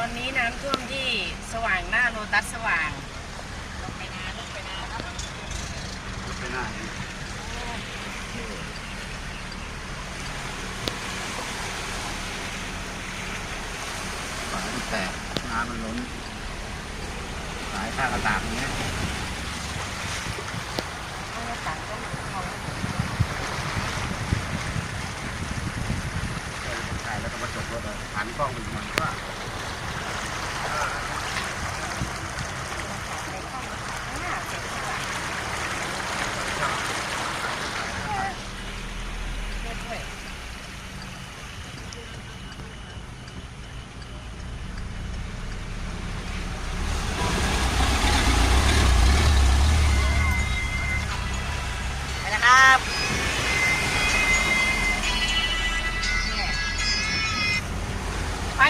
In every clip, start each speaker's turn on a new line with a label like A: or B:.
A: ตอนนี้น้ำท่วมที่สว่างหน้าโลตัสสว่างลงไปนาลงไปนาครับ
B: ไปน้านี้ฝามันแตกน้ำมันล้นสายท่ากระตากอย่างเงี้ย
A: เอาหน้าต่างก็มอง
B: เออถ่ายแล้วก็มาจบรถเลยหันกล้องไปมันว่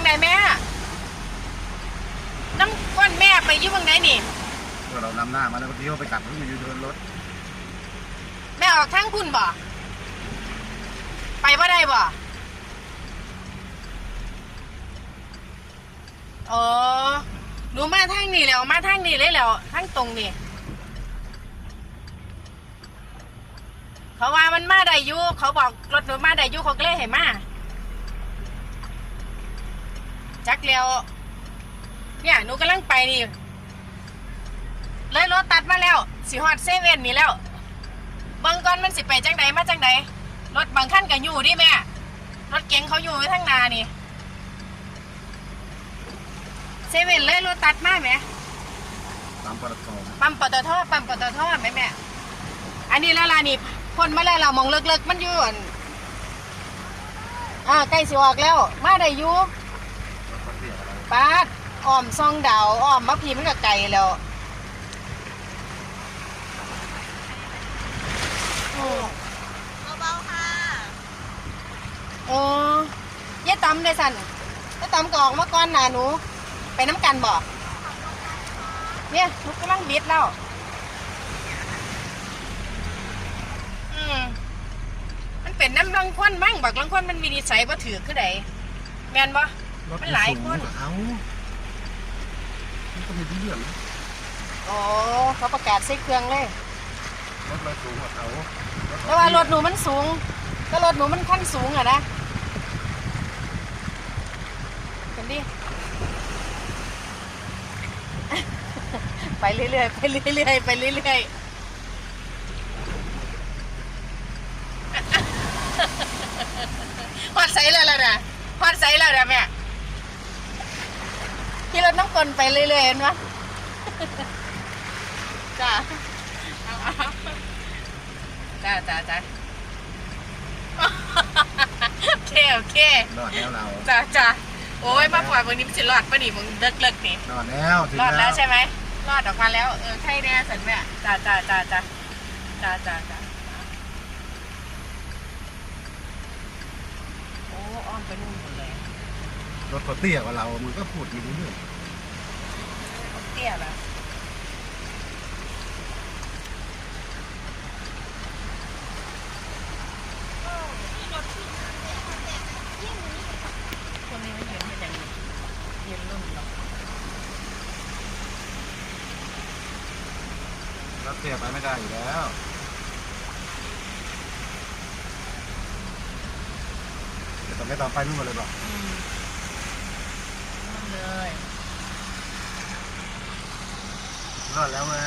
A: ฟังได้แม่น้ำก้อนแม่ไปอยุ่บังไหนนี่
B: เมื่อเรานำหน้ามาแล้วก็เที่ยวไปกลับเพิ่งมาอยู่เดินรถ
A: แม่ออกทางคุณบ่ ไปว่าได้บ่อ๋อหนูมาทางนี้แล้วมาทางนี้เลยแล้วทางตรงนี่เขาว่ามันมาได้อยุเขาบอกรถหนูมาได้อยุเขาก็เลยให้มา จักแล้ว เนี่ยหนูกำลังไปนี่เลยรถตัดมาแล้วสิฮอดเซเว่นนี่แล้วเบิ่งก่อนมันสิไปจังใดมาจังใดรถบางคันก็อยู่ดิแม่รถเก๋งเขาอยู่ไว้ทางหนานี่เซเว่นเลยรถตัดมาไหม
B: ตามปตท
A: ปั๊มปตทปั๊มปตทไหมแม่อันนี้แล้วล่ะนี่พ่นมาแล้วเรามองเลิกๆมันอยู่อั่นอ่าใกล้สิออกแล้ว มาได้อยู่
B: รถก็เสียอะไร
A: ปาดอ้อมซองดาวอ้อมมาพีมันก็ไกลแล้วอืม
C: เบาๆค่ะ
A: เออเย้ตำเลยสันเย้ตำก็ออกมาก่อนหนาหนู ไปน้ำกันบ่เนี่ยหนูกำลังบิดแล้วอืมมันเป็นน้ำรังควันบ้างบักรังควันมันมีนิสัยบ่ถือคือใดแม่นบ่
B: รถ
A: มันหลายคน
B: สูงกว่าเขามันก็ไม่ได้เรื่องนะ
A: อ๋อเขาประกาศใส่เครื่องเลย
B: รถเราสูงกว่าเขา
A: แต่ว่ารถหนูมันสูงก็รถหนูมันขั้นสูงอะนะเห็นดิ ไปเรื่อยๆ ไปเรื่อยๆ ไปเรื่อยๆฮอดใสแล้วล่ะนะฮอดใสแล้วนะแม่ขี่ร ถน้ำกลนไปเรื่อยๆเห็นปะจ้าเอาเอาจ้าจ้าจ้าโอเคโอเค
B: รอดแล้วเรา
A: จ้าจ้าโอ้ยมาปล่อยมึงนี่มันจะรอดปะนี่มึงเลิกเลิกนี่
B: รอดแล้วถึง
A: รอดแล้วใช่ไหมรอดออกมาแล้ว เออใช่แน่สันแม่จ้าจ้าจ้าจ้าจ้าจ้าจ้าโอ้อ้อมไปนู่นหมดเลย
B: รถเขาเตี้ยกว่าเรามันก็พูดไม่รู้เรื่อง
A: เตี้ยแบบคนนี้ไม่เห็นเป็นอย่างนี้ยืนรุ่นหรอก
B: รถเตี้ยไปไม่ได้อยู่แล้วเดี๋ยวต่อไปต่อไปนู่นมเลยบอก
A: อืมนั่นเลย
B: รอดแล้วแม่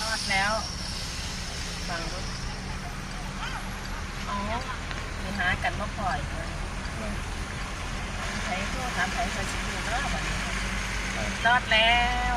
A: รอดแล้วฟังรถอ๋อมีหากันมาปล่อยเลยใช้พวกทำใช้ใช้ชีวิตรอดแบบนี้รอดแล้ว